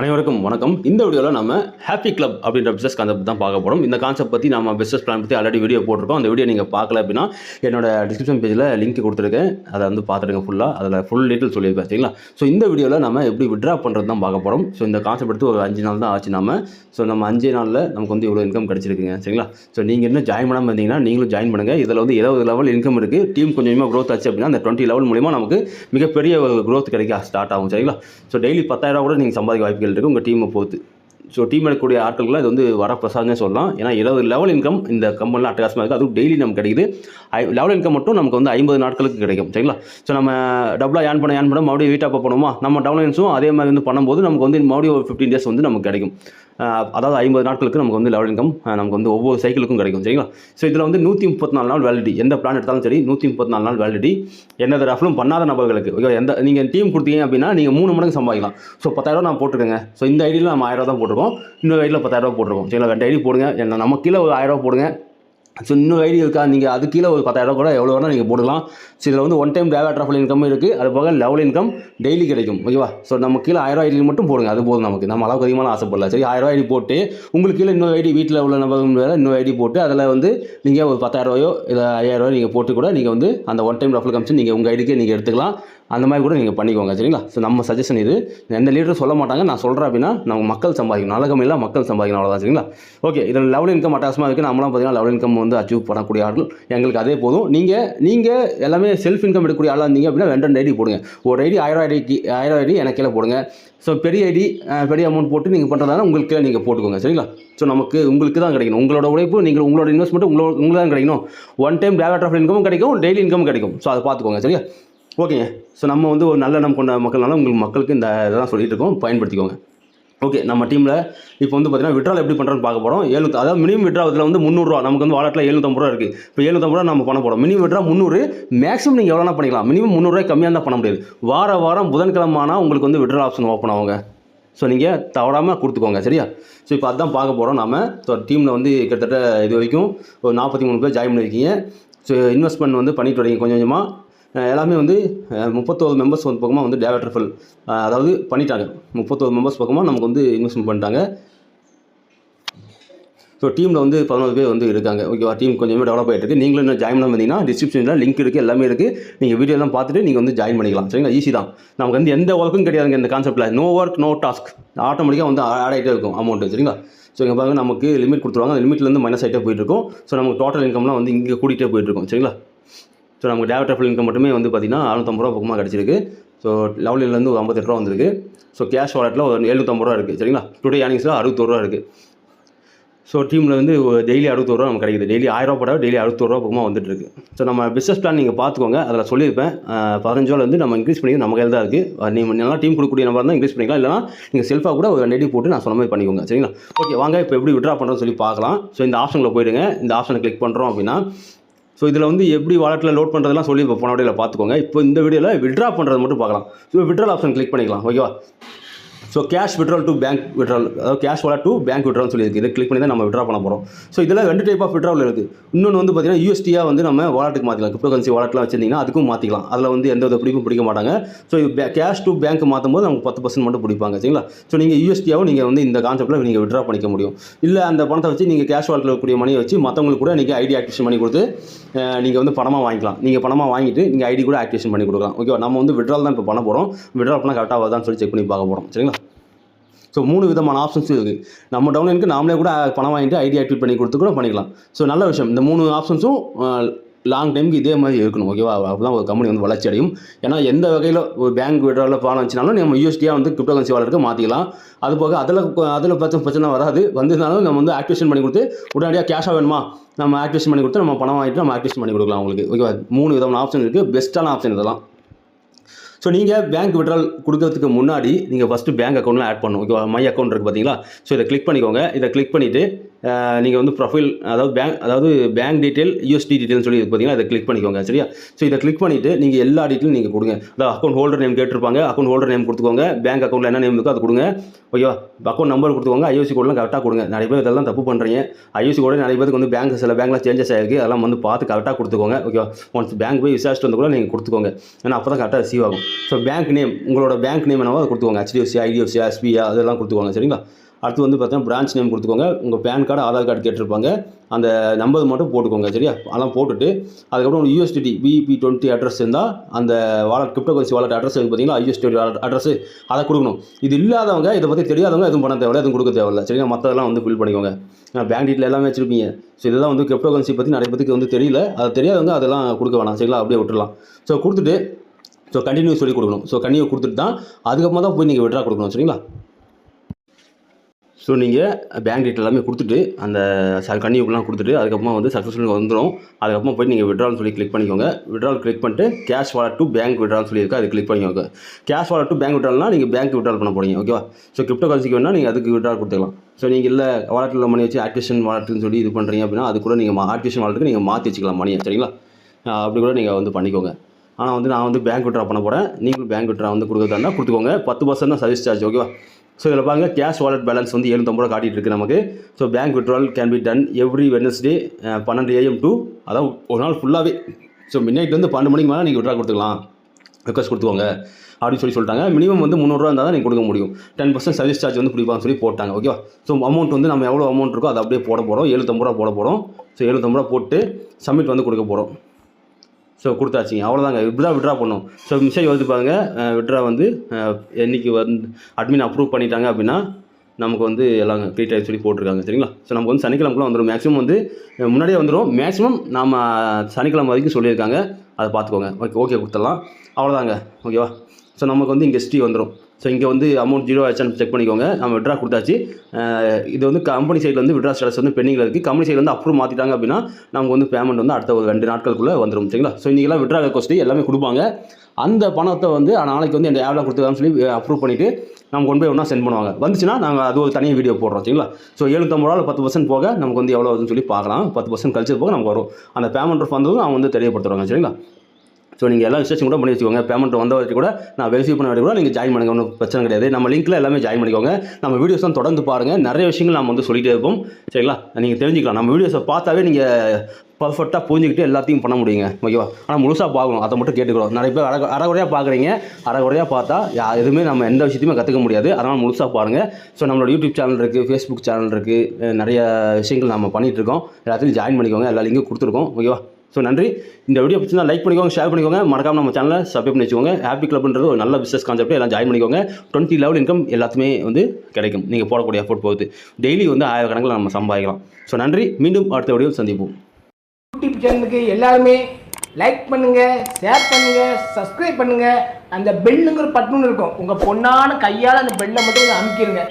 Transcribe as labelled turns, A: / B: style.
A: அனைவருக்கும் வணக்கம். இந்த வீடியோவில் நம்ம ஹாப்பி கிளப் அப்படின்ற பிஸ்னஸ் கான்செப்ட் தான் பார்க்க போகிறோம் இந்த கான்செப்ட் பற்றி நம்ம பிஸ்னஸ் பிளான் பற்றி ஆல்ரெடி வீடியோ போட்டிருக்கோம். அந்த வீடியோ நீங்கள் பார்க்கல அப்படின்னா என்னோட டிஸ்கிரிப்ஷன் பேஜில் லிங்க் கொடுத்துருக்கேன். அதை வந்து பார்த்துடுங்க ஃபுல்லாக அதில் ஃபுல் டீட்டெயில் சொல்லியிருக்கேன் சரிங்களா? ஸோ இந்த வீடியோவில் நம்ம எப்படி விட்ரா பண்ணுறது தான் பார்க்க போகிறோம் ஸோ இந்த கான்செப்ட் எடுத்து ஒரு அஞ்சு நாள் தான் ஆச்சு நம்ம ஸோ நம்ம அஞ்சே நாளில் நமக்கு வந்து இவ்வளோ இன்கம் கிடச்சிருக்குங்க சரிங்களா? ஸோ நீங்கள் இன்னும் ஜாயின் பண்ணாமல் இருந்தீங்கன்னா நீங்களும் ஜாயின் பண்ணுங்கள் இதில் வந்து இருபது லெவல் இன்கம் இருக்குது டீம் கொஞ்சம் கொஞ்சமாக க்ரோத் ஆச்சு அப்படின்னா அந்த டுவெண்ட்டி லெவல் மூலிமா நமக்கு மிகப்பெரிய க்ரோத் கிடைக்க ஸ்டார்ட் ஆகும் சரிங்களா? ஸோ டெய்லி பத்தாயிரம் கூட நீங்கள் சம்பாதிக்க வாய்ப்பு வாய்ப்புகள் இருக்குது உங்கள் டீமை பொறுத்து. ஸோ டீம் எடுக்கக்கூடிய ஆட்களுக்குலாம் இது வந்து வர சொல்லலாம். ஏன்னா இருபது லெவல் இன்கம் இந்த கம்பெனிலாம் அட்டகாசமாக இருக்குது அதுவும் டெய்லி நமக்கு கிடைக்குது. ஐ லெவல் இன்கம் மட்டும் நமக்கு வந்து ஐம்பது நாட்களுக்கு கிடைக்கும். சரிங்களா? ஸோ நம்ம டபுளாக ஏன் பண்ண ஏன் பண்ண மறுபடியும் வீட்டாக பண்ணுவோமா நம்ம டவுன்லைன்ஸும் அதே மாதிரி வந்து பண்ணும்போது நமக்கு வந்து மறுபடியும் ஒரு ஃபிஃப்டீன் டேஸ் வந்து நமக்கு கிடைக்கும். அதாவது ஐம்பது நாட்களுக்கு நமக்கு வந்து லெவல் இன்கம் நமக்கு வந்து ஒவ்வொரு சைக்கிளுக்கும் கிடைக்கும் சரிங்களா? ஸோ இதில் வந்து நூற்றி முப்பத்தி நாலு நாள் வேலிடி எந்த பிளான் எடுத்தாலும் சரி நூற்றி முப்பத்தி நாலு நாள் வேலிடி எந்த ரெஃபரும் பண்ணாத நபர்களுக்கு ஓகே எந்த நீங்கள் டீம் கொடுத்தீங்க அப்படின்னா நீங்கள் மூணு மடங்கு சம்பாதிக்கலாம். ஸோ பத்தாயிரம் நான் போட்டுருக்கேங்க. ஸோ இந்த ஐடியில் நம்ம ஆயிரம் தான் போட்டிருக்கோம். இன்னொரு ஐடியில் பத்தாயிரம் போட்டிருக்கோம். சரிங்களா? ரெண்டு ஐடி போடுங்க. என்ன நம்ம கீழே ஒரு ஆயிரம் போடுங்க. ஸோ இன்னும் ஐடி இருக்கா? நீங்கள் அது கீழே ஒரு பத்தாயிரம் கூட எவ்வளோ வேணால் நீங்கள் போடலாம் ஸோ இதில் வந்து ஒன் டைம் டேவா ட்ராஃபல் இன்கம் இருக்குது அது போக லெவல் இன்கம் டெய்லி கிடைக்கும். ஓகேவா ஸோ நம்ம கீழே ஆயிரம் ஐடி மட்டும் போடுங்க. அது போதும் நமக்கு. நம்ம அளவுக்கு அதிகமாக ஆசைப்படல. சரி ஆயிரம் ஐடி போட்டு உங்களுக்கு கீழே இன்னொரு ஐடி வீட்டில் உள்ள நபர்கள் இன்னொரு ஐடி போட்டு அதில் வந்து நீங்கள் ஒரு பத்தாயிரம் ரூபாயோ இல்லை ஐயாயிரம் ரூபாயோ நீங்கள் போட்டு கூட நீங்கள் வந்து அந்த ஒன் டைம் ரஃபல் கமிஷன் நீங்கள் உங்கள் ஐடிக்கே நீங்கள் எடுத்துக்கலாம். அந்த மாதிரி கூட நீங்கள் பண்ணிக்கோங்க. சரிங்களா? ஸோ நம்ம சஜஷன் இது. எந்த லீடரும் சொல்ல மாட்டாங்க. நான் சொல்கிறேன் அப்படின்னா நம்ம மக்கள் சம்பாதிக்கணும். நல்ல கம்மியில் மக்கள் சம்பாதிக்கணும். அவ்வளோதான் சரிங்களா? ஓகே இதில் லெவல் இன்கம் அட்டாசமாக இருக்குது நம்மளாம் பார்த்தீங்கன்னா லெவல் இன்கம் வந்து அச்சீவ் பண்ணக்கூடிய ஆட்கள் எங்களுக்கு அதே போதும். நீங்கள் நீங்கள் எல்லாமே செல்ஃப் இன்கம் எடுக்கக்கூடிய ஆளாக இருந்தீங்க அப்படின்னா ரெண்டு ரெண்டு ஐடி போடுங்க. ஒரு ஐடி ஆயிரம் ஐடிக்கு ஆயிரம் ஐடி எனக்கு கீழே போடுங்க. ஸோ பெரிய ஐடி பெரிய அமௌண்ட் போட்டு நீங்கள் பண்ணுறதால உங்களுக்கு கீழே நீங்கள் போட்டுக்கோங்க. சரிங்களா? ஸோ நமக்கு உங்களுக்கு தான் கிடைக்கணும். உங்களோட உழைப்பு நீங்கள் உங்களோட இன்வெஸ்ட்மெண்ட் உங்களோட உங்களுக்கு தான் கிடைக்கணும். ஒன் டைம் டேவட் ஆஃப் இன்கமும் கிடைக்கும் டெய்லி இன்கம் கிடைக்கும். ஸோ அதை பார்த்துக்கோங்க. சரியா? ஓகேங்க ஸோ நம்ம வந்து ஒரு நல்ல எண்ணம் கொண்ட மக்கள்னால உங்களுக்கு மக்களுக்கு இந்த இதெல்லாம் சொல்லிட்டு இருக்கோம். பயன்படுத்திக்கோங்க. ஓகே நம்ம டீமில் இப்போ வந்து பார்த்தீங்கன்னா விட்ரால் எப்படி பண்ணுறோன்னு பார்க்க போகிறோம் ஏழுநூறு அதாவது மினிமம் விட்ரா வந்து முந்நூறுரூவா நமக்கு வந்து வாலெட்டில் எழுநூத்தம்பது ரூபா இருக்குது இப்போ எழுநூத்தம்பது ரூபா நம்ம பண்ண போகிறோம் மினிமம் விட்ரா முந்நூறு மேக்ஸிமம் நீங்கள் எவ்வளோனா பண்ணிக்கலாம். மினிமம் முந்நூறுரூவாய் கம்மியாக தான் பண்ண முடியாது. வார வாரம் புதன்கிழமானா உங்களுக்கு வந்து விட்ரா ஆப்ஷன் ஓப்பன் ஆகுங்க. ஸோ நீங்கள் தவறாமல் கொடுத்துக்கோங்க சரியா? ஸோ இப்போ அதுதான் பார்க்க போகிறோம் நாம். ஸோ டீமில் வந்து கிட்டத்தட்ட இது வரைக்கும் ஒரு நாற்பத்தி மூணு பேர் ஜாயின் பண்ணியிருக்கீங்க ஸோ இன்வெஸ்ட்மெண்ட் வந்து பண்ணிட்டு வரீங்க கொஞ்சம் கொஞ்சமாக எல்லாமே வந்து முப்பத்தோரு மெம்பர்ஸ் வந்து பக்கமாக வந்து டேரக்டர் ரெஃபல் அதாவது பண்ணிட்டாங்க. முப்பத்தோரு மெம்பர்ஸ் பக்கமாக நமக்கு வந்து இன்வெஸ்ட்மெண்ட் பண்ணிட்டாங்க. ஸோ டீமில் வந்து பதினோரு பேர் வந்து இருக்காங்க. ஓகேவா டீம் கொஞ்சமே டெவலப் ஆகிட்டு இருக்கு. நீங்களும் இன்னும் ஜாயின் பண்ண வந்தீங்கன்னா டிஸ்கிரிப்ஷனில் லிங்க் இருக்குது எல்லாமே இருக்குது நீங்கள் வீடியோலாம் பார்த்துட்டு நீங்கள் வந்து ஜாயின் பண்ணிக்கலாம். சரிங்களா? ஈஸி தான். நமக்கு வந்து எந்த ஒர்க்கும் கிடையாதுங்க இந்த கான்செப்ட்டில் நோ ஒர்க் நோ டாஸ்க் ஆட்டோமேட்டிக்காக வந்து ஆட் ஆகிட்டே இருக்கும் அமௌண்ட்டு சரிங்களா? ஸோ இங்கே பாருங்கள் நமக்கு லிமிட் கொடுத்துருவாங்க. அந்த லிமிட்லேருந்து மைனஸ் ஆகிட்டே போயிட்டு இருக்கும். ஸோ நமக்கு டோட்டல் இன்கம்லாம் வந்து இங்கே கூட்டிகிட்டே போயிட்டு இருக்கும். சரிங்களா? ஸோ நமக்கு டேரக்ட் ரெஃபல் இன்கம் மட்டுமே வந்து பார்த்தீங்கன்னா அறுநூத்தம்பது ரூபா பக்கமாக கிடச்சிருக்கு. ஸோ லெவலிலேருந்து ஒரு ஐம்பத்தெட்டு ரூபா வந்திருக்கு. ஸோ கேஷ் வாலெட்டில் ஒரு எழுநூத்தம்பது ரூபா இருக்குது சரிங்களா? டுடே ஏர்னிங்ஸில் அறுபத்தோரு ரூபா இருக்குது ஸோ டீமில் வந்து டெய்லி அறுபத்தோரு ரூபா நமக்கு கிடைக்குது. டெய்லி ஆயிரம் போட டெய்லி அறுபத்தோரு ரூபா பக்கமாக வந்துட்டு இருக்கு. ஸோ நம்ம பிஸ்னஸ் பிளான் நீங்கள் பார்த்துக்கோங்க அதில் சொல்லியிருப்பேன். அஹ், பதினஞ்சு வந்து நம்ம இன்க்ரீஸ் பண்ணி நம்ம கையில் தான் இருக்குது நீங்கள் நல்லா டீம் கொடுக்கக்கூடிய நம்பர் தான் இன்க்ரீஸ் பண்ணிக்கலாம். இல்லைனா நீங்கள் செல்ஃபாக கூட ஒரு ரெடி போட்டு நான் சொன்ன மாதிரி பண்ணிக்கோங்க. சரிங்களா? ஓகே வாங்க இப்போ எப்படி விட்ரா பண்ணுறோம்னு சொல்லி பார்க்கலாம். ஸோ இந்த ஆப்ஷனில் போயிடுங்க. இந்த ஆப்ஷனை கிளிக் பண்ணுறோம் அப்படின்னா ஸோ இதில் வந்து எப்படி வாலெட்டில் லோட் பண்ணுறதெல்லாம் சொல்லி போன வீடியோவில் பார்த்துக்கோங்க. இப்போ இந்த வீடியோவில் விட்ரா பண்ணுறது மட்டும் பார்க்கலாம். ஸோ விட்ரால் ஆப்ஷன் கிளிக் பண்ணிக்கலாம். ஓகேவா so cash withdrawal to bank withdrawal அதாவது cash wallet to bank withdrawal சொல்லியிருக்கு. இதை கிளிக் பண்ணி தான் நம்ம விட்ரா பண்ண போகிறோம் ஸோ இதில் ரெண்டு டைப் ஆஃப் விட்ரால் இருக்குது இன்னொன்று வந்து பார்த்தீங்கன்னா யூஎஸ்டியாக வந்து நம்ம வாலெட்டுக்கு மாற்றிக்கலாம் கிரிப்டோ கரன்சி வாலெட்லாம் வச்சிருந்தீங்கன்னா அதுக்கும் மாற்றிக்கலாம் அதில் வந்து எந்த வித பிடிக்கும் பிடிக்க மாட்டாங்க. ஸோ கேஷ் டு பேங்க் மாற்றும் போது நமக்கு பத்து பர்சன்ட் மட்டும் பிடிப்பாங்க. சரிங்களா? ஸோ நீங்கள் யூஎஸ்டியாவும் நீங்கள் வந்து இந்த கான்செப்ட்டில் நீங்கள் விட்ரா பண்ணிக்க முடியும். இல்லை அந்த பணத்தை வச்சு நீங்கள் கேஷ் வாலெட்டில் இருக்கக்கூடிய மணியை வச்சு மற்றவங்களுக்கு கூட நீங்கள் ஐடி ஆக்டிவேஷன் பண்ணி கொடுத்து நீங்கள் வந்து பணமாக வாங்கிக்கலாம். நீங்கள் பணமாக வாங்கிட்டு நீங்கள் ஐடி கூட ஆக்டிவேஷன் பண்ணி கொடுக்கலாம். ஓகேவா நம்ம வந்து விட்ரால் தான் இப்போ பண்ண போகிறோம் விட்ரா பண்ணால் கரெக்டாக வருதான்னு சொல்லி செக் பண்ணி பார்க்க போகிறோம் சரிங்களா? ஸோ மூணு விதமான ஆப்ஷன்ஸ் இருக்குது நம்ம டவுன்லைனுக்கு நாமளே கூட பணம் வாங்கிட்டு ஐடி ஆக்டிவேட் பண்ணி கொடுத்து கூட பண்ணிக்கலாம். ஸோ நல்ல விஷயம். இந்த மூணு ஆப்ஷன்ஸும் லாங் டைமுக்கு இதே மாதிரி இருக்கணும் ஓகேவா அப்போதான் ஒரு கம்பெனி வந்து வளர்ச்சி அடையும். ஏன்னா எந்த வகையில் ஒரு பேங்க் விட்ராவில் பணம் வச்சுனாலும் நம்ம யூஎஸ்டியாக வந்து கிரிப்டோ கரன்சி வாலெட்டுக்கு மாற்றிக்கலாம் அது போக அதில் அதில் பிரச்சனை பிரச்சனை வராது. வந்திருந்தாலும் நம்ம வந்து ஆக்டிவேஷன் பண்ணி கொடுத்து உடனடியாக கேஷாக வேணுமா? நம்ம ஆக்டிவேஷன் பண்ணி கொடுத்து நம்ம பணம் வாங்கிட்டு நம்ம ஆக்டிவேஷன் பண்ணி கொடுக்கலாம் உங்களுக்கு ஓகேவா மூணு விதமான ஆப்ஷன் இருக்குது பெஸ்ட்டான ஆப்ஷன் இதெல்லாம். ஸோ நீங்கள் பேங்க் விட்ரால் கொடுக்கறதுக்கு முன்னாடி நீங்கள் ஃபஸ்ட்டு பேங்க் அக்கௌண்ட்லாம் ஆட் பண்ணணும். ஓகேவா? மை அக்கௌண்ட் இருக்குது பார்த்தீங்களா ஸோ இதை கிளிக் பண்ணிக்கோங்க. இதை கிளிக் பண்ணிவிட்டு நீங்கள் வந்து ப்ரொஃபைல் அதாவது பேங்க் அதாவது பேங்க் டீட்டெயில் யூஎஸ்டி டீட்டெயில்னு சொல்லி பார்த்தீங்கன்னா அதை கிளிக் பண்ணிக்கோங்க சரியா? ஸோ இதை கிளிக் பண்ணிவிட்டு நீங்கள் எல்லா டீட்டெயிலும் நீங்கள் கொடுங்க. அதாவது அக்கௌண்ட் ஹோல்டர் நேம் கேட்டிருப்பாங்க அக்கௌண்ட் ஹோல்டர் நேம் கொடுத்துக்கோங்க பேங்க் அக்கௌண்ட்டில் என்ன நேம் இருக்கோ அது கொடுங்க. ஓகேவா அக்கௌண்ட் நம்பர் கொடுத்துக்கோங்க ஐஓசி கோடெலாம் கரெக்டாக கொடுங்க. நிறைய பேர் இதெல்லாம் தப்பு பண்ணுறீங்க ஐஓசி கோடு நிறைய பேருக்கு வந்து பேங்க் சில பேங்க்லாம் சேஞ்சஸ் ஆகிருக்கு அதெல்லாம் வந்து பார்த்து கரெக்டாக கொடுத்துக்கோங்க ஓகேவா ஒன்ஸ் பேங்க் போய் விசாரிச்சுட்டு வந்து கூட நீங்கள் கொடுத்துக்கோங்க. ஏன்னா அப்போ தான் கரெக்டாக ரிசீவ் ஆகும். ஸோ பேங்க் நேம் உங்களோட பேங்க் நேம் என்னவோ அதை கொடுத்துக்கோங்க. ஹெச்டிஎஃப்சி ஐடிஎஃப்சி எஸ்பிஐ அதெல்லாம் கொடுத்துக்கோங்க சரிங்களா? அடுத்து வந்து பார்த்தீங்கன்னா பிரான்ச் நேம் கொடுத்துக்கோங்க. உங்கள் பேன் கார்டு ஆதார் கார்டு கேட்டிருப்பாங்க. அந்த நம்பர் மட்டும் போட்டுக்கோங்க சரியா? அதெல்லாம் போட்டுட்டு அதுக்கப்புறம் யூஎஸ்டிடி விபி டுவெண்ட்டி அட்ரஸ் இருந்தால் அந்த wallet crypto currency wallet address பார்த்தீங்களா? யூஎஸ்டி அட்ரஸ் அதை கொடுக்கணும். இது இல்லாதவங்க இதை பற்றி தெரியாதவங்க எதுவும் பண்ண தேவையில்ல எதுவும் கொடுக்க தேவையில்ல சரிங்களா மற்றதெல்லாம் வந்து ஃபில் பண்ணிக்கோங்க. பேங்க் டீட்டில் எல்லாமே வச்சுருப்பீங்க. ஸோ இதெல்லாம் வந்து கிரிப்டோ கரன்சி பற்றி நிறைய பேருக்கு வந்து தெரியல. அது தெரியாதவங்க அதெல்லாம் கொடுக்க வேணாம் சரிங்களா? அப்படியே விட்டுடலாம் ஸோ கொடுத்துட்டு ஸோ கண்டினியூ சொல்லி கொடுக்கணும். ஸோ கண்டினியூ கொடுத்துட்டு தான் அதுக்கப்புறமா தான் போய் நீங்கள் விட்ரா கொடுக்கணும் சரிங்களா? ஸோ நீங்கள் பேங்க் டீட்டெயில் எல்லாமே கொடுத்துட்டு அந்த கன்னியூக்கெலாம் கொடுத்துட்டு அதுக்கப்புறமா வந்து சக்ஸஸ்ஃபுல் வந்துடும் அதுக்கப்புறமா போய் நீங்கள் விட்ரால்னு சொல்லி கிளிக் பண்ணிக்கோங்க. விட்ரால் கிளிக் பண்ணிட்டு கேஷ் வாலெட் டு பேங்க் விட்ரால்னு சொல்லியிருக்கா. அது கிளிக் பண்ணிக்கோங்க. கேஷ் வாலெட் டு பேங்க் விட்ரால்னா நீங்கள் பேங்க் விட்ரால் பண்ண போறீங்க. ஓகேவா ஸோ கிரிப்டோ கரன்சிக்கு வேணால் நீங்கள் அதுக்கு விட்ரால் கொடுத்துக்கலாம். ஸோ நீங்கள் இல்லை வாலெட்டில் மணி வச்சு ஆக்டிவேஷன் வாலெட்னு சொல்லி இது பண்ணுறீங்க அப்படின்னா அது கூட நீங்கள் ஆக்டிவேஷன் வாலெட்டுக்கு நீங்கள் மாற்றி வச்சுக்கலாம் மணியை சரிங்களா? அப்படி கூட நீங்கள் வந்து பண்ணிக்கோங்க. ஆனால் வந்து நான் வந்து பேங்க் விட்ரா பண்ண போகிறேன் நீங்களும் பேங்க் விட்ரா வந்து கொடுக்குறதா இருந்தால் கொடுத்துக்கோங்க. பத்து பர்சன்ட் தான் சர்வீஸ் சார்ஜ் ஓகேவா ஸோ இதில் பாருங்கள் கேஷ் வாலெட் பேலன்ஸ் வந்து எழுநூத்தம்பது ரூபா காட்டிகிட்டு இருக்குது நமக்கு. So bank withdrawal can be done every Wednesday பன்னெண்டு ஏஎம் டு அதாவது ஒரு நாள் ஃபுல்லாகவே ஸோ மிட் வந்து பன்னெண்டு மணிக்கு மேலே நீங்கள் விட்ரா கொடுத்துக்கலாம். ரெக்வஸ்ட் கொடுத்துக்கோங்க. அப்படின்னு சொல்லி சொல்லிட்டாங்க. மினிமம் வந்து முந்நூறுரூவா இருந்தால் தான் நீங்கள் கொடுக்க முடியும். டென் பர்சன்ட் சர்வீஸ் சார்ஜ் வந்து பிடிப்பான்னு சொல்லி போட்டாங்க ஓகேவா ஸோ அமௌண்ட் வந்து நம்ம எவ்வளோ அமௌண்ட் இருக்கோ அதை அப்படியே போட போகிறோம் எழுநூத்தம்பது ரூபா போட போகிறோம் ஸோ எழுநூத்தம்பது ரூபா போட்டு சப்மிட் வந்து கொடுக்க போகிறோம் ஸோ கொடுத்தாச்சிங்க அவ்வளோதாங்க இப்படி தான் விட்ரா பண்ணும் ஸோ மெசேஜ் வந்து பாருங்க விட்ரா வந்து என்றைக்கு என்னைக்கு வந்து அட்மின் அப்ரூவ் பண்ணிட்டாங்க அப்படின்னா நமக்கு வந்து எல்லாம் க்ரியேட் ஆகி சொல்லி போட்டிருக்காங்க. சரிங்களா? ஸோ நமக்கு வந்து சனிக்கிழமைக்குள்ள வந்துடும் மேக்ஸிமம் வந்து முன்னாடியே வந்துடும் மேக்ஸிமம் நாம் சனிக்கிழமை வரைக்கும் சொல்லியிருக்காங்க. அதை பார்த்துக்கோங்க. ஓகே ஓகே கொடுத்துடலாம். அவ்வளோதாங்க ஓகேவா ஸோ நமக்கு வந்து இங்கே ஹிஸ்ட்ரி வந்துடும் ஸோ இங்கே வந்து அமௌண்ட் ஜீரோ ஆச்சான்னு செக் பண்ணிக்கோங்க. நம்ம விட்ரா கொடுத்தாச்சு. இது வந்து கம்பெனி சைடில் வந்து விட்ரா ஸ்டேட்டஸ் வந்து பெண்டிங்கில் இருக்குது கம்பெனி சைடில் வந்து அப்ரூவ் மாற்றிட்டாங்க அப்படின்னா நமக்கு வந்து பேமெண்ட் வந்து அடுத்த ஒரு ரெண்டு நாட்களுக்குள்ளே வந்துடும் சரிங்களா? ஸோ இன்றைக்கெல்லாம் விட்ரா ரெக்வஸ்ட்டு எல்லாமே கொடுப்பாங்க. அந்த பணத்தை வந்து நாளைக்கு வந்து இந்த ஆப்பில் கொடுத்துருக்கான்னு சொல்லி அப்ரூவ் பண்ணிவிட்டு நம்ம கொண்டு போய் ஒன்றா சென்ட் பண்ணுவாங்க. வந்துச்சுன்னா நாங்கள் அது ஒரு தனியாக வீடியோ போடுறோம். சரிங்களா? ஸோ எழுநூத்தம்பது ரூபா பத்து பர்சன்ட் போக நமக்கு வந்து எவ்வளோ வருதுன்னு சொல்லி பார்க்கலாம். பத்து பர்சன்ட் கழிச்சது போக நமக்கு வரும். அந்த பேமெண்ட் வந்ததும் அவங்க வந்து தெரியப்படுத்துவாங்க. சரிங்களா? ஸோ நீங்கள் எல்லா விசேஷம் கூட பண்ணி வச்சுக்கோங்க. பேமெண்ட் வந்த வரைக்கும் கூட நான் வெரிஃபை பண்ண வரைக்கும் கூட நீங்கள் ஜாயின் பண்ணுங்க. ஒன்றும் பிரச்சனை கிடையாது. நம்ம லிங்க்கில் எல்லாமே ஜாயின் பண்ணிக்கோங்க. நம்ம வீடியோஸ் தான் தொடர்ந்து பாருங்கள் நிறைய விஷயங்கள் நம்ம வந்து சொல்லிகிட்டே இருப்போம். சரிங்களா? நீங்கள் தெரிஞ்சுக்கலாம். நம்ம வீடியோஸை பார்த்தாவே நீங்கள் பர்ஃபெக்டாக புரிஞ்சுக்கிட்டு எல்லாத்தையும் பண்ண முடியுங்க. ஓகேவா ஆனால் முழுசாக பார்க்கணும். அதை மட்டும் கேட்டுக்கிறோம். நிறைய பேர் அரை அரைகுறையாக பார்க்குறீங்க. அரைகுறையாக பார்த்தா யா எதுவுமே நம்ம எந்த விஷயத்தையுமே கற்றுக்க முடியாது. அதனால் முழுசாக பாருங்கள் ஸோ நம்மளோட யூடியூப் சேனல் இருக்குது ஃபேஸ்புக் சேனல் இருக்குது நிறைய விஷயங்கள் நம்ம பண்ணிகிட்டு இருக்கோம். எல்லாத்தையும் ஜாயின் பண்ணிக்கோங்க. எல்லா லிங்கும் கொடுத்துருக்கோம். ஓகேவா ஸோ நன்றி. இந்த வீடியோ பிடிச்சிருந்தா லைக் பண்ணிக்கோங்க ஷேர் பண்ணிக்கோங்க. மறக்காம நம்ம சேனலை சப்ஸ்கிரைப் பண்ணி வச்சுக்கோங்க. ஹாப்பி கிளப்ன்றது ஒரு நல்ல பிஸ்னஸ் கான்செப்ட் எல்லாம் ஜாயின் பண்ணிக்கோங்க. டுவெண்ட்டி லெவல் இன்கம் எல்லாத்துமே வந்து கிடைக்கும். நீங்கள் போடக்கூடிய எஃபோர்ட் போகுது. டெய்லி வந்து ஆயிரக்கணக்கில் நம்ம சம்பாதிக்கலாம். ஸோ நன்றி. மீண்டும் அடுத்த வீடியோ சந்திப்போம்.
B: யூடியூப் சேனலுக்கு எல்லாருமே லைக் பண்ணுங்கள் ஷேர் பண்ணுங்கள் சப்ஸ்கிரைப் பண்ணுங்கள் அந்த பெல்லுங்கிற பட்டுன்னு இருக்கும். உங்கள் பொண்ணான கையால் அந்த பெல்லை மட்டும் அமுக்கிடுங்க